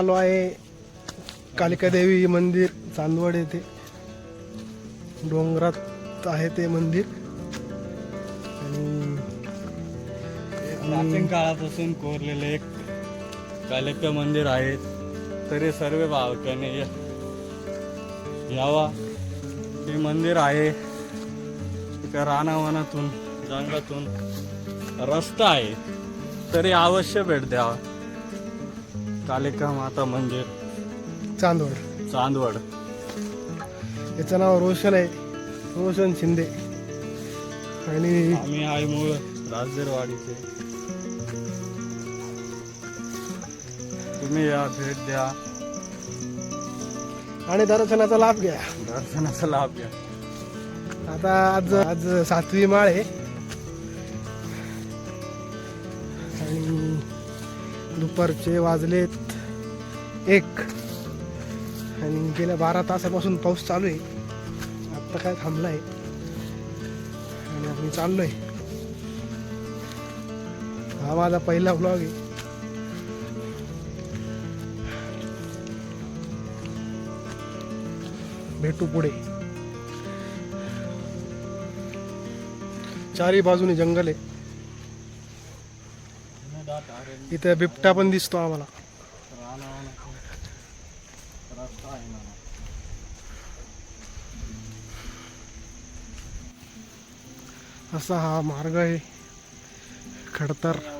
आलो आहे. कालिकादेवी मंदिर चांदवड येथे. डोंगरात आहे ते मंदिर. प्राचीन काळापासून कोरलेले एक कालिका मंदिर आहे. तरी सर्व भावकाने यावा. हे मंदिर आहे. एका रानावनातून जंगलातून रस्ता आहे. तरी अवश्य भेट द्यावा. कालिका माता मंदिर चांदवड. चांदवड. याचं नाव रोशन आहे. रोशन शिंदे. आणि आम्ही आहे मूळ राजदरवाडीचे तुम्ही या भेट द्या. आणि दर्शनाचा लाभ घ्या. दर्शनाचा लाभ घ्या. आता आज आज सातवी माळ आहे. दुपारचे वाजलेत एक. आणि गेल्या बारा तासापासून पाऊस चालू आहे आत्ता काय थांबला आहे आणि आम्ही चाललोय. हा माझा पहिला ब्लॉग आहे. भेटू पुढे. चारी बाजूने जंगल आहे. इथे बिबटा पण दिसतो आम्हाला. असा हा मार्ग आहे. खडतर.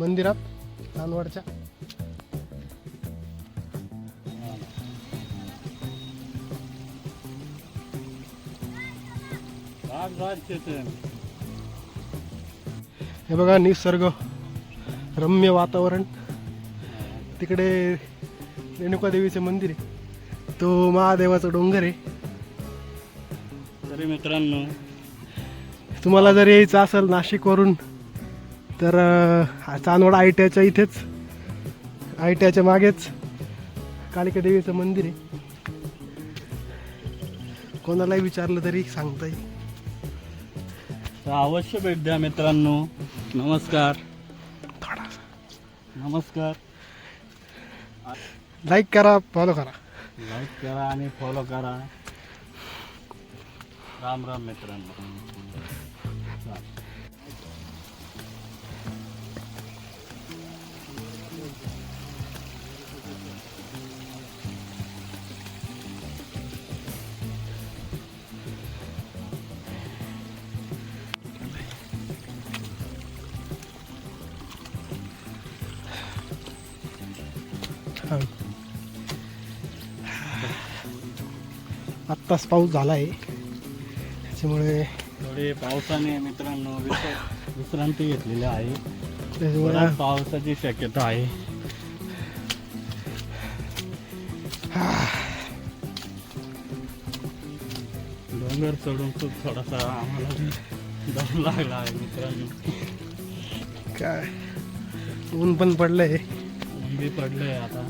मंदिरात चेतन हे बघा निसर्ग रम्य वातावरण. तिकडे रेणुका देवीचं मंदिर आहे. तो महादेवाचा डोंगर आहे. तरी मित्रांनो तुम्हाला जर यायचं असेल नाशिकवरून तर चांदवड आय टी आयच्या इथेच आय टी आयच्या मागेच कालिका देवीचं मंदिर आहे. कोणालाही विचारलं तरी सांगता येईल. अवश्य भेट द्या मित्रांनो. नमस्कार. थोडासा नमस्कार. लाईक करा फॉलो करा. लाईक करा आणि फॉलो करा. राम राम मित्रांनो. आत्ताच पाऊस झाला आहे त्याच्यामुळे थोडी पावसाने मित्रांनो विश्र- विश्रांती घेतलेली आहे. त्याच्यामुळे पावसाची शक्यता आहे. डोंगर चढून खूप थोडासा आम्हाला दम लागला आहे मित्रांनो. काय? ऊन पण पडलंय. ऊन बी पडलंय आता.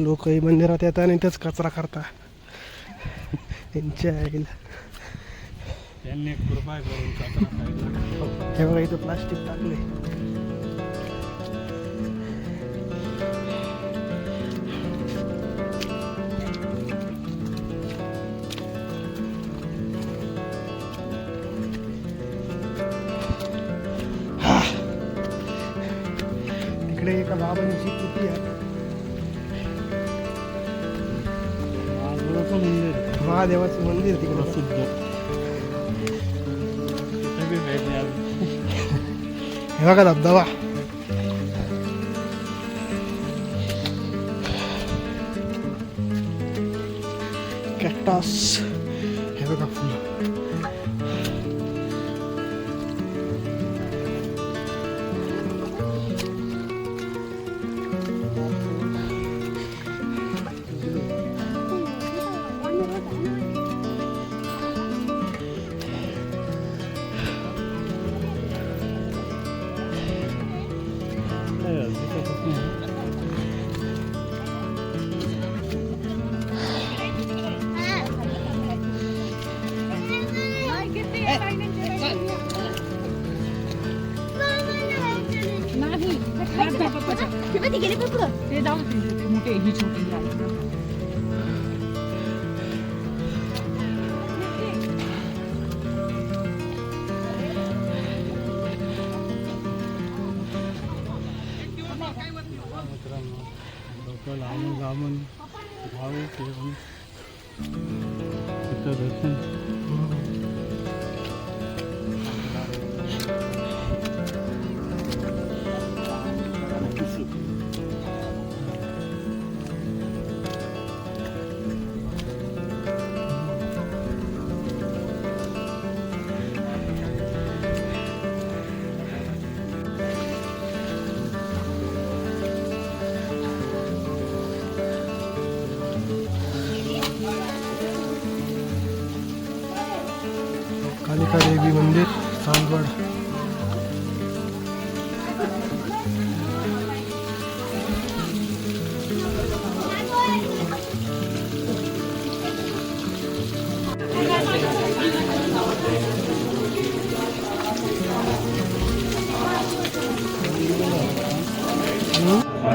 लोकही मंदिरात येतात आणि इथंच कचरा करता. त्यांच्या आईला. त्यांनी कृपा करून. हे बघा इथं प्लास्टिक टाकले मोठी आहे. महादेवाचं मंदिर आहे. महादेवाचं मंदिर आहे तिकडं. प्रसिद्ध. हे बघा धबधबा. कॅक्टस हे बघा फुलं. ते जाऊ दे, ते मोठे ही छोटी झाली. मित्रांनो लोक लांबून लांबून भाविक येऊन तिथं दर्शन कालिका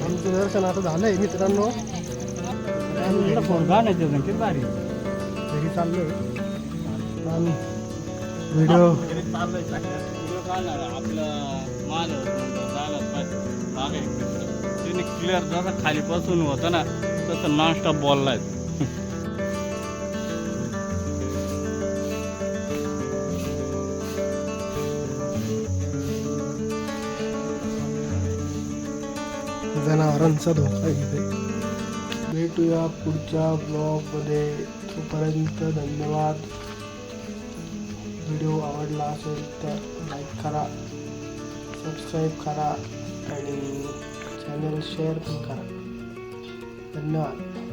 आमचं दर्शन आता झालंय मित्रांनो आम्ही फोन गाण्याचे किती भारी घरी चाललोय व्हिडिओ चाललंय व्हिडिओ काढणार आपलं माल मागे तिने क्लिअर जसं खाली बसून होतं ना तसं नॉनस्टॉप बोललाय. जनावरांचा धोका इथे. भेटूया पुढच्या ब्लॉगमध्ये. तोपर्यंत धन्यवाद. व्हिडिओ आवडला असेल तर लाईक करा. सबस्क्राईब करा आणि चॅनल शेअर पण करा धन्यवाद